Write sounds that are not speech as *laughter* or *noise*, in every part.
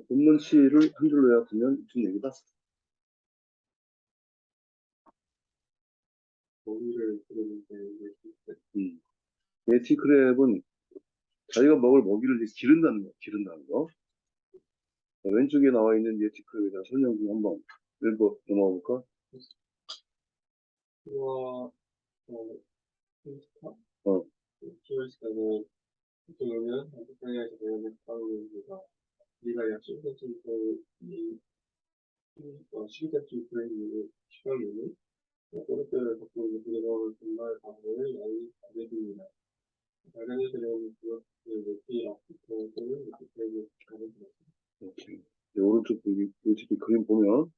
본문치를 한 줄로 요약하면 무슨 얘기다? 먹이를 이제 음. 예티크랩은 자기가 먹을 먹이를 이제 기른다는 거, 기른다는 거. 자, 왼쪽에 나와 있는 예티크랩에 대한 설명 좀 한번 읽어 넘어가 볼까? 수와 어 어. 보면 배우는 과학입니다. 우리가 약 10cm 이 어, 12cm 시간에는 꼬리뼈를 갖고 있는 그리고 정말 방법을 많이 알려줍니다. 발견해드리는 그것을 높이 앞부터 또는 가는 이렇게 이제 오른쪽 이렇게 그림 보면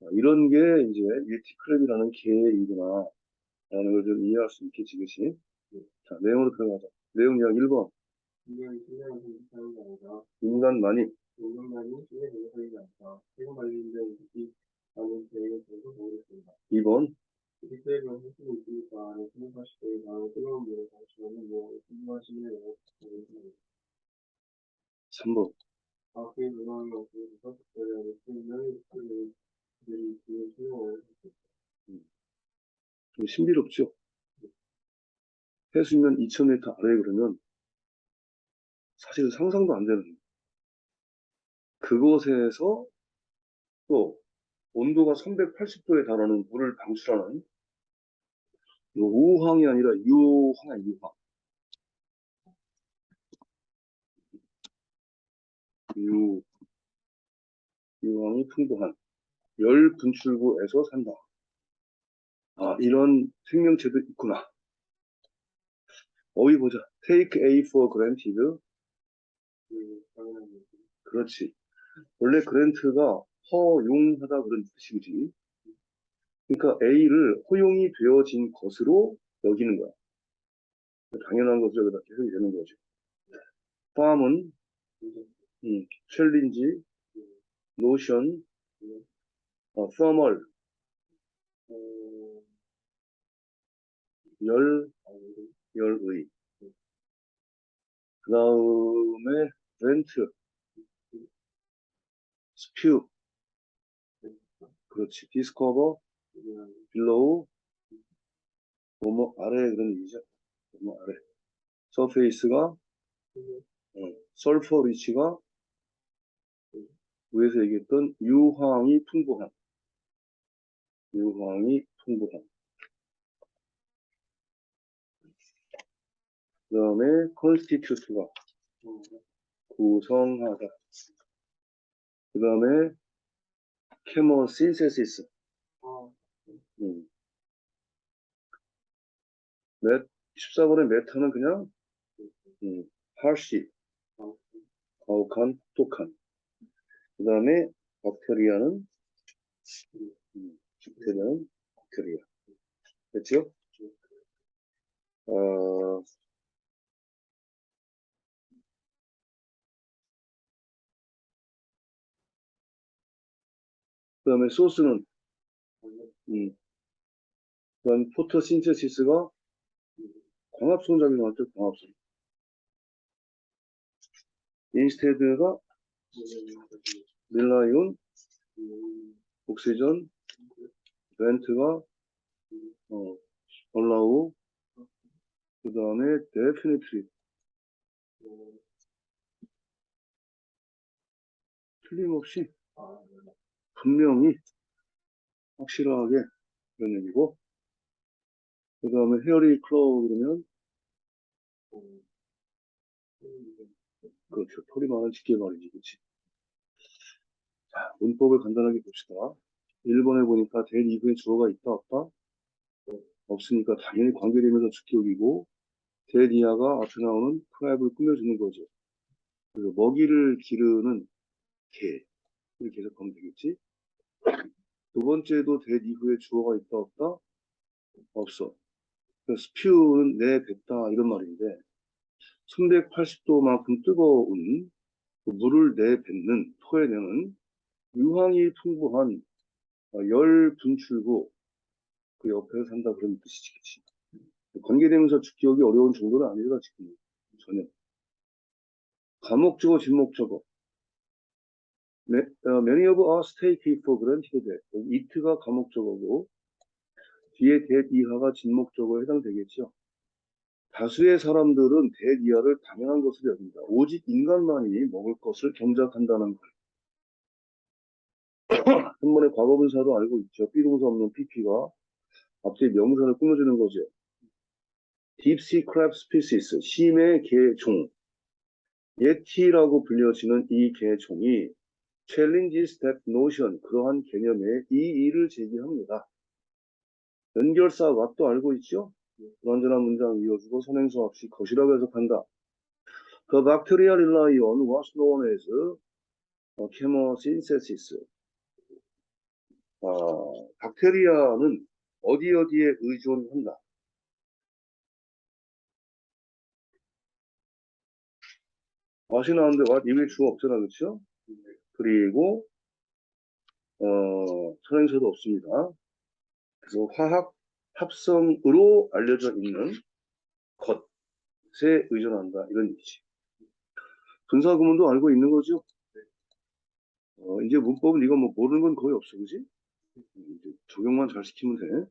아, 이런 게 이제 예티크랩이라는 개이구나 라는 걸 좀 이해할 수 있겠지, 그치? 자, 내용으로 들어가자. 내용 이야기 1번. 인간이 신뢰하는 사는 게 아니라 인간만이 인간만이 신뢰되는 사는 게 아니라 세금 관련된 특히 많은 계획을 들고 모르겠습니다. 2번. 이때는 할수 있으니까 생각하실 때 나는 뜨거운 물을 마시면 뭐 궁금하시면 모르겠습니다. 3번. 앞에 누나는 없고 다섯 번에 쓰면 그들이 그 수용을 좀 신비롭죠? 해수면 2000m 아래에 그러면 사실은 상상도 안 되는 그곳에서 또 온도가 380도에 달하는 물을 방출하는 이 우황이 아니라 유황이야 유황 유 유황이 풍부한 열 분출구에서 산다. 아 이런 생명체도 있구나. 어휘 보자. Take A for granted. 그. 그렇지. 원래 그랜트가 허용하다 그런 뜻이지. 그러니까 A를 허용이 되어진 것으로 여기는 거야. 당연한 것으로 여기다 계속 되는 거죠. 팜은 음, 챌린지, 노션, 어, 어, 열, 열의. 그 다음에 렌트, 스퓨, 그렇지. 디스커버, 빌로우, 뭐뭐 아래 그런 얘기죠. 뭐뭐 아래. 서페이스가, 어, 설퍼 리치가 위에서 얘기했던 유황이 풍부한, 유황이 풍부한. 그 다음에 어, 구성하다. 그 다음에 chemosynthesis. 아, 음. 메, 14번의 메타는 그냥 음, 아, 가혹한, 똑똑한. 그 다음에 박테리아는 음, 박테리아는 박테리아. 됐죠? 어, 그 다음에 소스는 음, 그 다음 포토신테시스가 광합성 작용할 때 광합성. 인스테드가 밀라이온, 옥시전, 벤트가 어, 올라오고 그 다음에 definitely 틀림없이 아, 분명히 확실하게 그런 얘기고 그 다음에 헤어리 클로우 그러면 그렇죠. 털이 많은 집게 말이지 그치? 자 문법을 간단하게 봅시다. 1번에 보니까 된 이후에 주어가 있다 없다 없으니까 당연히 관계되면서 주격이고 된 이하가 앞에 나오는 프라이브를 꾸며주는 거죠. 그래서 먹이를 기르는 개. 이렇게 해석하면 되겠지 두 번째도 된 이후에 주어가 있다 없다? 없어. 그래서 스퓨는 내 뱉다 이런 말인데 380도만큼 뜨거운 그 물을 내뱉는 토해내는 유황이 풍부한 어, 열 분출구. 그 옆에서 산다 그런 뜻이지 그치? 관계되면서 죽기하기 어려운 정도는 아니라 지금 전혀. 감목적어 진목적어 many of us take it for granted it가 과목적어고 뒤에 that 이하가 진목적어에 해당되겠죠. 다수의 사람들은 that 이하를 당연한 것으로 여긴다. 오직 인간만이 먹을 것을 경작한다는 걸. *coughs* 한 번에 과거분사도 알고 있죠. 비동사 없는 pp가 앞뒤 명사를 꾸며주는 거죠. Deep sea crab species, 심해 개종. 예티라고 불려지는 이 개종이 challenges that notion, 그러한 개념에 이 일을 제기합니다. 연결사 왓도 알고 있죠? 불완전한 문장 이어주고 선행수 없이 것이라고 해석한다. The bacteria rely on what's known as 어, chemosynthesis. 어, 박테리아는 어디 어디에 의존한다. what이 나오는데 what 이외에 주어 없잖아, 그렇죠? 그리고 어, 선행사도 없습니다. 그래서 화학 합성으로 알려져 있는 것에 의존한다 이런 얘기지. 분사 구문도 알고 있는 거죠. 어, 이제 문법은 이거 뭐 모르는 건 거의 없어, 그지? 적용만 잘 시키면 돼.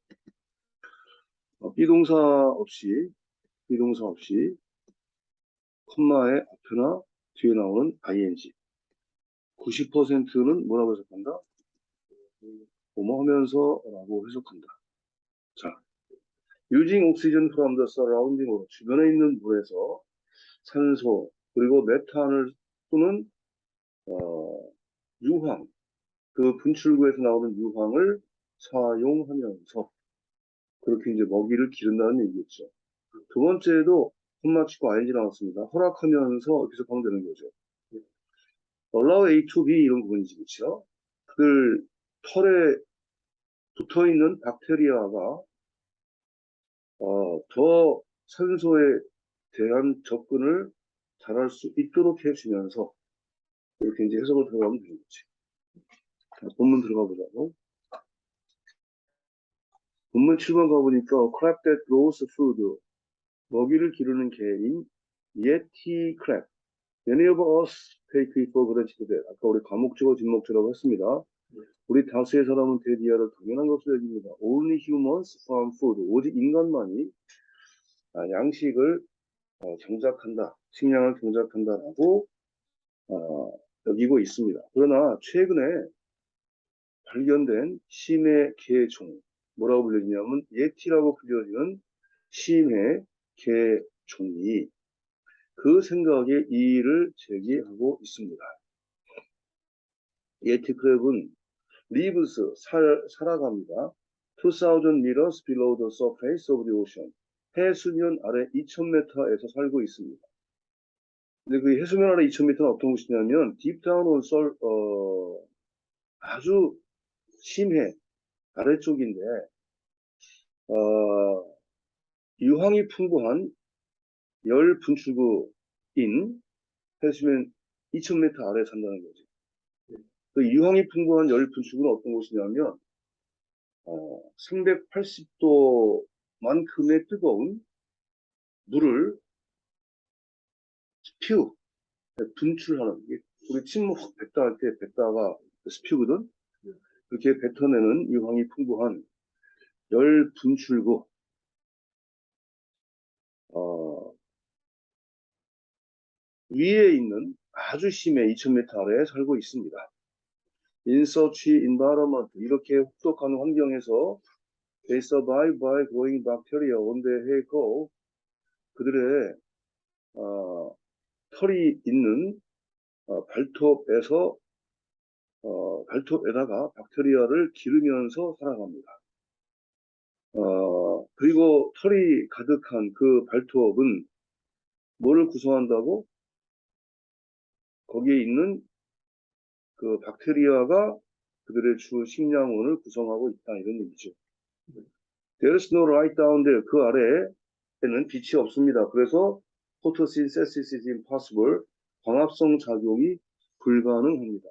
어, 비동사 없이 비동사 없이 콤마의 앞에나 뒤에 나오는 ing 90%는 뭐라고 해석한다? 뭐뭐 하면서 라고 해석한다. 자, using oxygen from the surrounding world, 주변에 있는 물에서 산소 그리고 메탄을 또는 어, 유황 그 분출구에서 나오는 유황을 사용하면서 그렇게 이제 먹이를 기른다는 얘기겠죠. 두 번째도 콤마 치고 ing 나왔습니다. 허락하면서 이렇게 해석하면 되는 거죠. Allow A to B 이런 부분이지, 그렇죠? 그 털에 붙어 있는 박테리아가 어, 더 산소에 대한 접근을 잘할 수 있도록 해주면서 이렇게 이제 해석을 들어가면 되는 거지. 자, 본문 들어가 보자고. 본문 7번 가보니까 crab that grows food 먹이를 기르는 개인 yeti crab many of us for granted that 아까 우리 과목적어 진목적어라고 했습니다. 우리 다수의 사람은 데디아를 당연한 것으로 여깁니다. Only humans farm food. 오직 인간만이 아, 양식을 어, 경작한다. 식량을 경작한다라고 어, 여기고 있습니다. 그러나 최근에 발견된 심해 개종 뭐라고 불리냐면 예티라고 불려지는 심해 개종이 그 생각에 이의를 제기하고 있습니다. 예티 크랩은 lives 살, 살아갑니다. 2000 meters below the surface of the ocean. 해수면 아래 2000m에서 살고 있습니다. 근데 그 해수면 아래 2000m는 어떤 곳이냐면 deep down on 썰, 어, 아주 심해 아래쪽인데 어, 유황이 풍부한 열 분출구인 해수면 2000m 아래에 산다는 거지. 그 유황이 풍부한 열 분출구는 어떤 곳이냐면 어, 380도만큼의 뜨거운 물을 스피우 분출하는 이게 우리 침묵 확 뱉다 할때 뱉다가 스피우거든? 그렇게 뱉어내는 유황이 풍부한 열 분출구 어, 위에 있는 아주 심해 2000m 아래에 살고 있습니다. Such environment 이렇게 혹독한 환경에서 they survive by growing bacteria on their hair go 그들의 어, 털이 있는 어, 발톱에서 어, 발톱에다가 박테리아를 기르면서 살아갑니다. 어, 그리고 털이 가득한 그 발톱은 뭐를 구성한다고? 거기에 있는 그 박테리아가 그들의 주 식량원을 구성하고 있다 이런 얘기죠. There's no light down there. 그 아래에는 빛이 없습니다. 그래서 photosynthesis is impossible. 광합성 작용이 불가능합니다.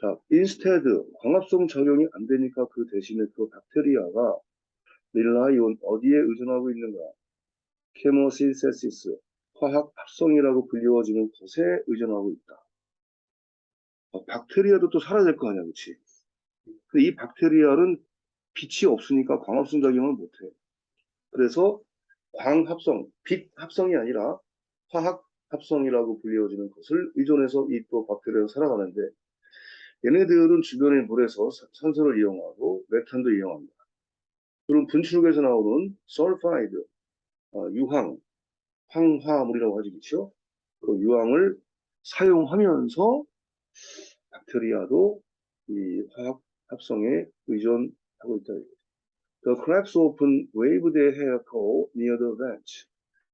자, instead 광합성 작용이 안 되니까 그 대신에 그 박테리아가 on 어디에 의존하고 있는가? chemosynthesis 화학 합성이라고 불리워지는 것에 의존하고 있다. 어, 박테리아도 또될거 아니야, 그치? 근데 이 박테리아는 빛이 없으니까 광합성 작용을 못해. 그래서 광합성, 빛 합성이 아니라 화학 합성이라고 불리워지는 것을 의존해서 이 또 박테리아가 살아가는데 얘네들은 주변의 물에서 사- 산소를 이용하고 메탄도 이용합니다. 그럼 분출구에서 나오는 설파이드, 어, 유황, 황화물이라고 하지 그렇죠? 그 유황을 사용하면서 박테리아도 이 화학 합성에 의존하고 있다. The crabs often wave their hair coat near the vent.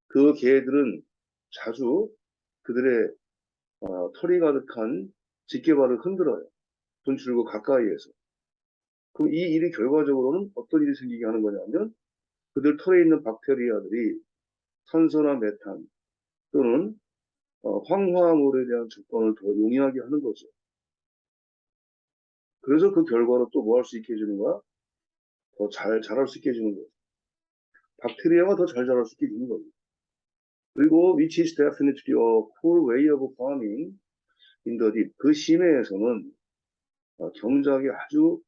그 개들은 자주 그들의 어, 털이 가득한 집게발을 흔들어요. 분출구 가까이에서. 그럼 이 일이 결과적으로는 어떤 일이 생기게 하는 거냐면 그들 털에 있는 박테리아들이 산소나 메탄 또는 어, 황화물에 대한 조건을 더 용이하게 하는 거죠. 그래서 그 결과로 또 뭐 할 수 있게 해주는 거야? 더 잘 자랄 수 있게 해주는 거죠. 박테리아가 더 잘 자랄 수 있게 해주는 거죠. 그리고 which is definitely a poor way of farming in the deep. 그 심해에서는 어, 경작이 아주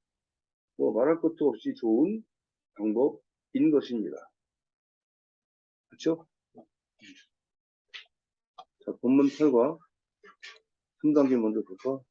뭐 말할 것도 없이 좋은 방법인 것입니다. 그렇죠? 자, 본문 8과 3단계 먼저 볼까?